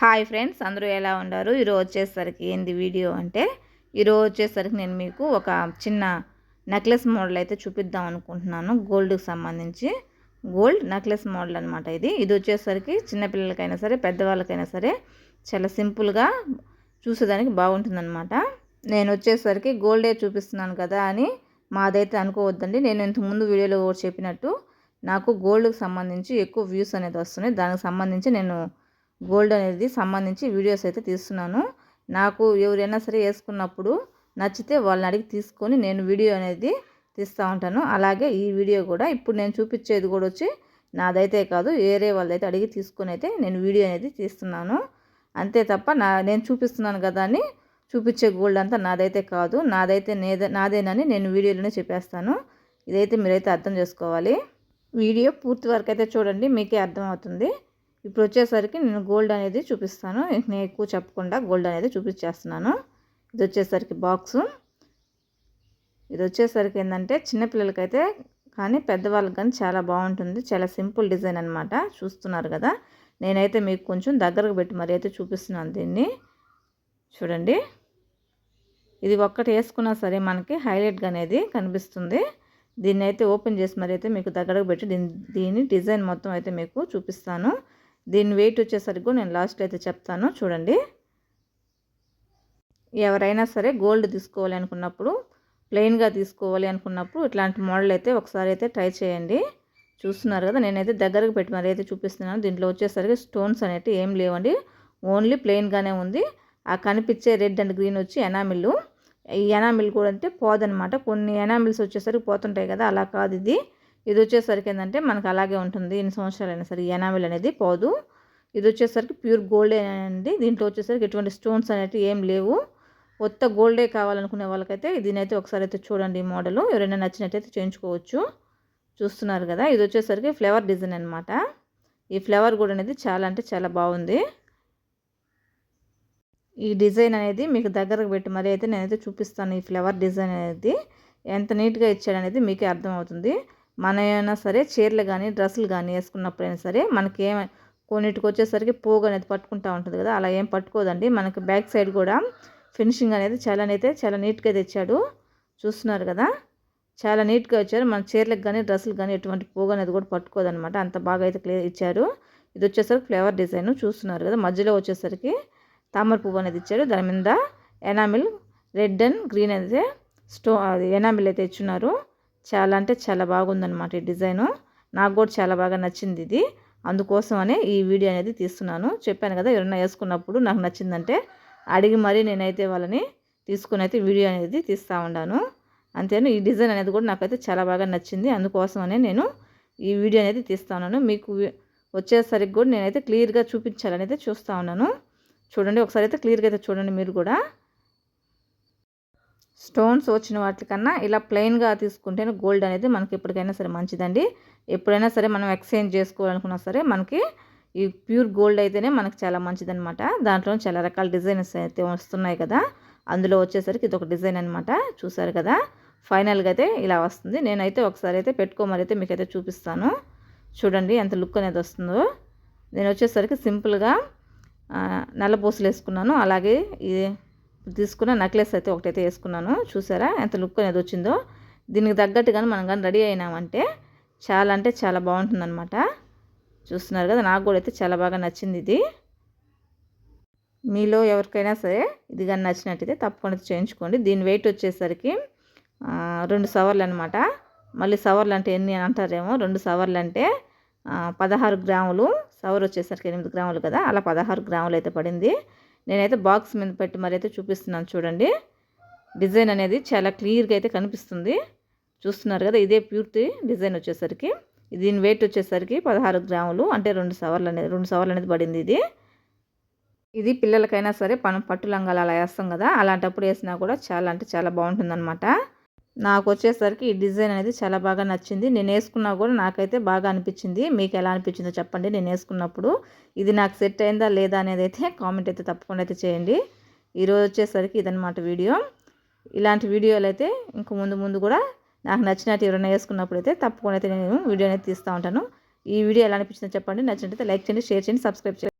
Hi friends అందరూ ఎలా ఉన్నారు? ఈరోజు వచ్చేసరికి ఏంది వీడియో అంటే ఈరోజు వచ్చేసరికి నేను మీకు ఒక చిన్న నెక్లెస్ మోడల్ అయితే చూపిద్దాం అనుకుంటున్నాను. గోల్డ్కి సంబంధించి గోల్డ్ నెక్లెస్ మోడల్ అనమాట ఇది. ఇది వచ్చేసరికి చిన్నపిల్లలకైనా సరే పెద్దవాళ్ళకైనా సరే చాలా సింపుల్గా చూసేదానికి బాగుంటుందన్నమాట. నేను వచ్చేసరికి గోల్డే చూపిస్తున్నాను కదా అని మాదైతే అనుకోవద్దండి. నేను ఇంతకుముందు వీడియోలో చెప్పినట్టు నాకు గోల్డ్కి సంబంధించి ఎక్కువ వ్యూస్ అనేది వస్తున్నాయి. దానికి సంబంధించి నేను గోల్డ్ అనేది సంబంధించి వీడియోస్ అయితే తీస్తున్నాను. నాకు ఎవరైనా సరే వేసుకున్నప్పుడు నచ్చితే వాళ్ళని అడిగి తీసుకొని నేను వీడియో అనేది తీస్తూ ఉంటాను. అలాగే ఈ వీడియో కూడా ఇప్పుడు నేను చూపించేది కూడా వచ్చి నాదైతే కాదు వేరే వాళ్ళైతే అడిగి తీసుకొని అయితే నేను వీడియో అనేది తీస్తున్నాను. అంతే తప్ప నా నేను చూపిస్తున్నాను కదా అని చూపించే గోల్డ్ అంతా నాదైతే కాదు. నాదైతే నేదే నాదేనని నేను వీడియోలోనే చెప్పేస్తాను. ఇదైతే మీరైతే అర్థం చేసుకోవాలి. వీడియో పూర్తి వరకు అయితే చూడండి మీకే అర్థమవుతుంది. ఇప్పుడు వచ్చేసరికి నేను గోల్డ్ అనేది చూపిస్తాను. నేను ఎక్కువ చెప్పకుండా గోల్డ్ అనేది చూపించేస్తున్నాను. ఇది వచ్చేసరికి బాక్సు. ఇది వచ్చేసరికి ఏంటంటే చిన్నపిల్లలకైతే కానీ పెద్దవాళ్ళకి కానీ చాలా బాగుంటుంది. చాలా సింపుల్ డిజైన్ అనమాట చూస్తున్నారు కదా. నేనైతే మీకు కొంచెం దగ్గరకు పెట్టి మరి అయితే చూపిస్తున్నాను దీన్ని. చూడండి. ఇది ఒక్కటి వేసుకున్నా సరే మనకి హైలైట్గా అనేది కనిపిస్తుంది. దీన్ని అయితే ఓపెన్ చేసి మరి అయితే మీకు దగ్గరకు పెట్టి దీని దీని డిజైన్ మొత్తం అయితే మీకు చూపిస్తాను. దీని వెయిట్ వచ్చేసరికి నేను లాస్ట్ అయితే చెప్తాను. చూడండి. ఎవరైనా సరే గోల్డ్ తీసుకోవాలి అనుకున్నప్పుడు ప్లెయిన్గా తీసుకోవాలి అనుకున్నప్పుడు ఇట్లాంటి మోడల్ అయితే ఒకసారి అయితే ట్రై చేయండి. చూస్తున్నారు కదా నేనైతే దగ్గరకు పెట్టి మరి అయితే చూపిస్తున్నాను. దీంట్లో వచ్చేసరికి స్టోన్స్ అనేవి ఏం లేవండి. ఓన్లీ ప్లెయిన్గానే ఉంది. ఆ కనిపించే రెడ్ అండ్ గ్రీన్ వచ్చి ఎనామిల్ ఈ ఎనామిల్ కూడా అంటే పోదనమాట కొన్ని ఎనామిల్స్ వచ్చేసరికి పోతుంటాయి కదా అలా కాదు ఇది. ఇది వచ్చేసరికి ఏంటంటే మనకు అలాగే ఉంటుంది. ఎన్ని సంవత్సరాలు అయినా సరే ఎనామిల్ అనేది పోదు. ఇది వచ్చేసరికి ప్యూర్ గోల్డే అండి. దీంట్లో వచ్చేసరికి ఎటువంటి స్టోన్స్ అనేవి ఏం లేవు. కొత్త గోల్డే కావాలనుకునే వాళ్ళకైతే దీనైతే ఒకసారి అయితే చూడండి ఈ మోడల్. ఎవరైనా నచ్చినట్టయితే చేయించుకోవచ్చు. చూస్తున్నారు కదా ఇది వచ్చేసరికి ఫ్లవర్ డిజైన్ అనమాట ఈ ఫ్లవర్ కూడా అనేది చాలా అంటే చాలా బాగుంది. ఈ డిజైన్ అనేది మీకు దగ్గరకు పెట్టి మరీ అయితే నేనైతే చూపిస్తాను ఈ ఫ్లవర్ డిజైన్ అనేది. ఎంత నీట్గా ఇచ్చాడనేది మీకే అర్థమవుతుంది. మన అయినా సరే చీరలు కానీ డ్రెస్సులు కానీ వేసుకున్నప్పుడైనా సరే మనకి ఏం కొన్నిటికి వచ్చేసరికి పోగు అనేది పట్టుకుంటూ ఉంటుంది కదా. అలా ఏం పట్టుకోదండి. మనకి బ్యాక్ సైడ్ కూడా ఫినిషింగ్ అనేది చాలా అయితే చాలా నీట్గా తెచ్చాడు. చూస్తున్నారు కదా. చాలా నీట్గా వచ్చారు. మన చీరలకు కానీ డ్రెస్సులకు కానీ ఎటువంటి పోగు అనేది కూడా పట్టుకోదనమాట. అంత బాగా అయితే క్లియర్ ఇచ్చారు. ఇది వచ్చేసరికి ఫ్లేవర్ డిజైన్ చూస్తున్నారు కదా. మధ్యలో వచ్చేసరికి తామర పువ్వు అనేది ఇచ్చాడు. దాని మీద ఎనామిల్ రెడ్ అండ్ గ్రీన్ అయితే స్టో అది ఎనామిల్ అయితే ఇచ్చున్నారు. చాలా అంటే చాలా బాగుందనమాట ఈ డిజైను. నాకు కూడా చాలా బాగా నచ్చింది ఇది. అందుకోసమనే ఈ వీడియో అనేది తీస్తున్నాను. చెప్పాను కదా ఎవరైనా వేసుకున్నప్పుడు నాకు నచ్చిందంటే అడిగి మరీ నేనైతే వాళ్ళని తీసుకుని అయితే వీడియో అనేది తీస్తూ ఉన్నాను అంతేను ఈ డిజైన్ అనేది కూడా నాకైతే చాలా బాగా నచ్చింది. అందుకోసమనే నేను ఈ వీడియో అనేది తీస్తా ఉన్నాను. మీకు వచ్చేసరికి కూడా నేనైతే క్లియర్గా చూపించాలని అయితే చూస్తూ ఉన్నాను. చూడండి ఒకసారి అయితే క్లియర్గా అయితే చూడండి మీరు కూడా. స్టోన్స్ వచ్చిన వాటికన్నా ఇలా ప్లెయిన్గా తీసుకుంటేనే గోల్డ్ అనేది మనకి ఎప్పటికైనా సరే మంచిదండి. ఎప్పుడైనా సరే మనం ఎక్స్చేంజ్ చేసుకోవాలనుకున్నా సరే మనకి ఈ ప్యూర్ గోల్డ్ అయితేనే మనకి చాలా మంచిదనమాట దాంట్లో చాలా రకాల డిజైన్స్ అయితే వస్తున్నాయి కదా. అందులో వచ్చేసరికి ఇది ఒక డిజైన్ అనమాట చూసారు కదా? ఫైనల్గా అయితే ఇలా వస్తుంది. నేనైతే ఒకసారి అయితే పెట్టుకోమని అయితే మీకైతే చూపిస్తాను. చూడండి ఎంత లుక్ అనేది వస్తుందో. నేను వచ్చేసరికి సింపుల్గా నల్ల పూసలు వేసుకున్నాను. అలాగే ఇది తీసుకున్న నెక్లెస్ అయితే ఒకటైతే వేసుకున్నాను. చూసారా? ఎంత లుక్ అనేది వచ్చిందో. దీనికి తగ్గట్టుగానే మనం కానీ రెడీ అయినామంటే చాలా అంటే చాలా బాగుంటుందన్నమాట. చూస్తున్నారు కదా? నాకు కూడా అయితే చాలా బాగా నచ్చింది ఇది. మీలో ఎవరికైనా సరే ఇది కానీ నచ్చినట్టయితే తప్పకుండా చేయించుకోండి. దీని వెయిట్ వచ్చేసరికి రెండు సవర్లు అనమాట మళ్ళీ సవర్లు అంటే ఎన్ని అంటారేమో? రెండు సవర్లు అంటే పదహారు గ్రాములు. సవర్ వచ్చేసరికి ఎనిమిది గ్రాములు కదా? అలా పదహారు గ్రాములు అయితే పడింది. నేనైతే బాక్స్ మీద పెట్టి మరి అయితే చూపిస్తున్నాను చూడండి. డిజైన్ అనేది చాలా క్లియర్గా అయితే కనిపిస్తుంది. చూస్తున్నారు కదా ఇదే ప్యూర్తి డిజైన్ వచ్చేసరికి. దీని వెయిట్ వచ్చేసరికి పదహారు గ్రాములు అంటే రెండు సవర్లు అనేది రెండు సవర్లు అనేది పడింది ఇది. ఇది పిల్లలకైనా సరే మనం పట్టు లంగాలు అలా వేస్తాం కదా అలాంటప్పుడు వేసినా కూడా చాలా అంటే చాలా బాగుంటుందన్నమాట. నాకు వచ్చేసరికి ఈ డిజైన్ అనేది చాలా బాగా నచ్చింది. నేను వేసుకున్నా కూడా నాకైతే బాగా అనిపించింది. మీకు ఎలా అనిపించిందో చెప్పండి. నేను వేసుకున్నప్పుడు ఇది నాకు సెట్ అయిందా లేదా అనేది అయితే కామెంట్ అయితే తప్పకుండా అయితే చేయండి. ఈరోజు వచ్చేసరికి ఇదనమాట వీడియో. ఇలాంటి వీడియోలు అయితే ఇంక ముందు ముందు కూడా నాకు నచ్చినట్టు ఎవరైనా వేసుకున్నప్పుడు అయితే తప్పకుండా అయితే నేను వీడియో అనేది తీస్తూ ఉంటాను. ఈ వీడియో ఎలా అనిపించిందో చెప్పండి. నచ్చినట్టయితే లైక్ చేయండి షేర్ చేయండి సబ్స్క్రైబ్ చేయండి.